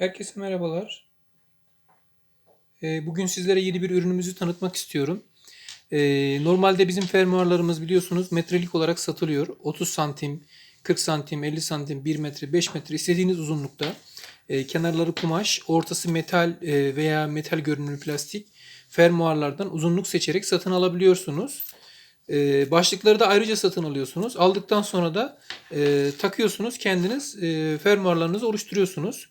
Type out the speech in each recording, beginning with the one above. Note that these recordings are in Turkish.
Herkese merhabalar. Ee, Bugün sizlere yeni bir ürünümüzü tanıtmak istiyorum. Ee, Normalde bizim fermuarlarımız biliyorsunuz metrelik olarak satılıyor. 30 santim, 40 santim, 50 santim, 1 metre, 5 metre istediğiniz uzunlukta. Ee, Kenarları kumaş, ortası metal e, veya metal görünümlü plastik fermuarlardan uzunluk seçerek satın alabiliyorsunuz. Başlıkları da ayrıca satın alıyorsunuz. Aldıktan sonra da e, takıyorsunuz kendiniz e, fermuarlarınızı oluşturuyorsunuz.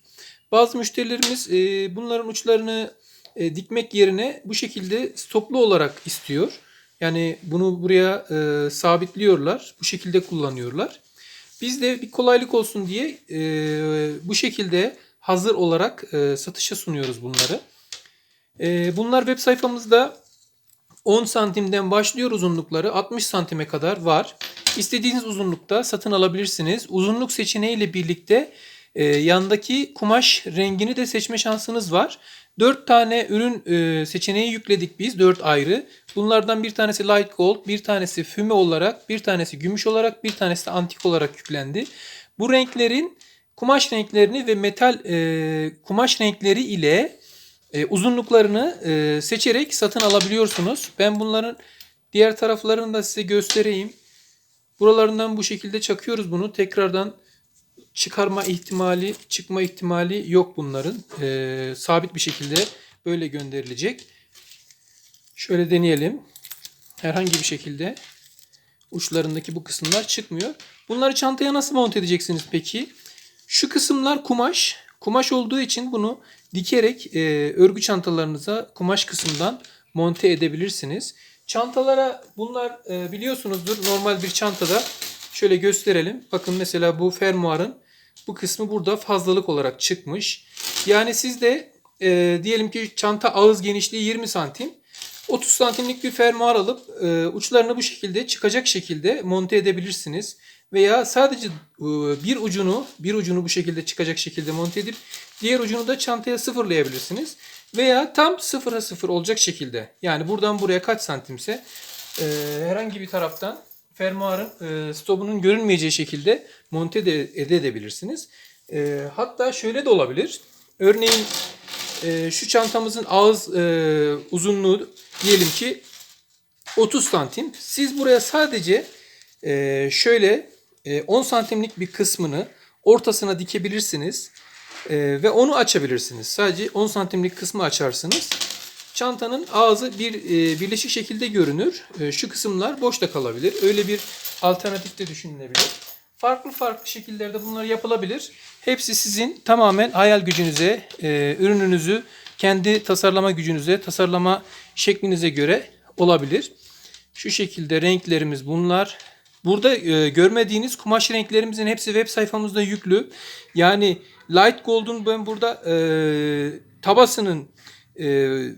Bazı müşterilerimiz e, bunların uçlarını e, dikmek yerine bu şekilde stoplu olarak istiyor. Yani bunu buraya e, sabitliyorlar. Bu şekilde kullanıyorlar. Biz de bir kolaylık olsun diye e, bu şekilde hazır olarak e, satışa sunuyoruz bunları. E, bunlar web sayfamızda 10 santimden başlıyor uzunlukları 60 santime kadar var. İstediğiniz uzunlukta satın alabilirsiniz. Uzunluk seçeneğiyle birlikte e, yandaki kumaş rengini de seçme şansınız var. 4 tane ürün e, seçeneği yükledik biz 4 ayrı. Bunlardan bir tanesi light gold, bir tanesi füme olarak, bir tanesi gümüş olarak, bir tanesi de antik olarak yüklendi. Bu renklerin kumaş renklerini ve metal e, kumaş renkleri ile e, uzunluklarını e, seçerek satın alabiliyorsunuz. Ben bunların diğer taraflarını da size göstereyim. Buralarından bu şekilde çakıyoruz bunu. Tekrardan çıkarma ihtimali, çıkma ihtimali yok bunların. E, sabit bir şekilde böyle gönderilecek. Şöyle deneyelim. Herhangi bir şekilde uçlarındaki bu kısımlar çıkmıyor. Bunları çantaya nasıl monte edeceksiniz peki? Şu kısımlar kumaş. Kumaş olduğu için bunu dikerek e, örgü çantalarınıza kumaş kısımdan monte edebilirsiniz. Çantalara bunlar e, biliyorsunuzdur normal bir çantada şöyle gösterelim. Bakın mesela bu fermuarın bu kısmı burada fazlalık olarak çıkmış. Yani siz de e, diyelim ki çanta ağız genişliği 20 santim. 30 santimlik bir fermuar alıp e, uçlarını bu şekilde çıkacak şekilde monte edebilirsiniz. Veya sadece e, bir ucunu bir ucunu bu şekilde çıkacak şekilde monte edip diğer ucunu da çantaya sıfırlayabilirsiniz. Veya tam sıfıra sıfır olacak şekilde. Yani buradan buraya kaç santimse e, herhangi bir taraftan fermuarın e, stopunun görünmeyeceği şekilde monte de edebilirsiniz. E, hatta şöyle de olabilir. Örneğin e, şu çantamızın ağız e, uzunluğu diyelim ki 30 santim. Siz buraya sadece e, şöyle e, 10 santimlik bir kısmını ortasına dikebilirsiniz. E, ve onu açabilirsiniz. Sadece 10 santimlik kısmı açarsınız. Çantanın ağzı bir e, birleşik şekilde görünür. E, şu kısımlar boşta kalabilir. Öyle bir alternatif de düşünülebilir. Farklı farklı şekillerde bunlar yapılabilir. Hepsi sizin tamamen hayal gücünüze, e, ürününüzü kendi tasarlama gücünüze, tasarlama şeklinize göre olabilir. Şu şekilde renklerimiz bunlar. Burada e, görmediğiniz kumaş renklerimizin hepsi web sayfamızda yüklü. Yani Light Gold'un ben burada e, tabasının e,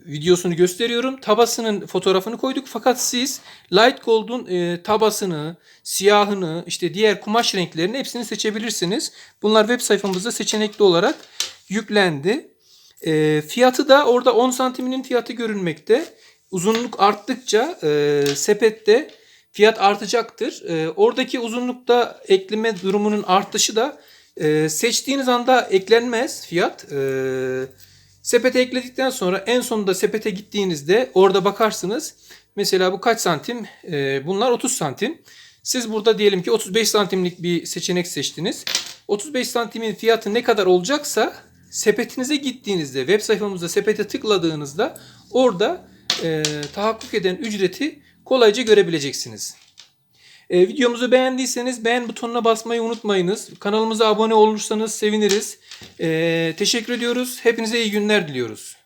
videosunu gösteriyorum. Tabasının fotoğrafını koyduk. Fakat siz Light Gold'un e, tabasını, siyahını, işte diğer kumaş renklerini hepsini seçebilirsiniz. Bunlar web sayfamızda seçenekli olarak yüklendi. E, fiyatı da orada 10 santiminin fiyatı görünmekte. Uzunluk arttıkça e, sepette fiyat artacaktır. E, oradaki uzunlukta ekleme durumunun artışı da e, seçtiğiniz anda eklenmez fiyat. E, sepete ekledikten sonra en sonunda sepete gittiğinizde orada bakarsınız. Mesela bu kaç santim? E, bunlar 30 santim. Siz burada diyelim ki 35 santimlik bir seçenek seçtiniz. 35 santimin fiyatı ne kadar olacaksa sepetinize gittiğinizde web sayfamızda sepete tıkladığınızda orada e, tahakkuk eden ücreti kolayca görebileceksiniz. E, videomuzu beğendiyseniz beğen butonuna basmayı unutmayınız. Kanalımıza abone olursanız seviniriz. E, teşekkür ediyoruz. Hepinize iyi günler diliyoruz.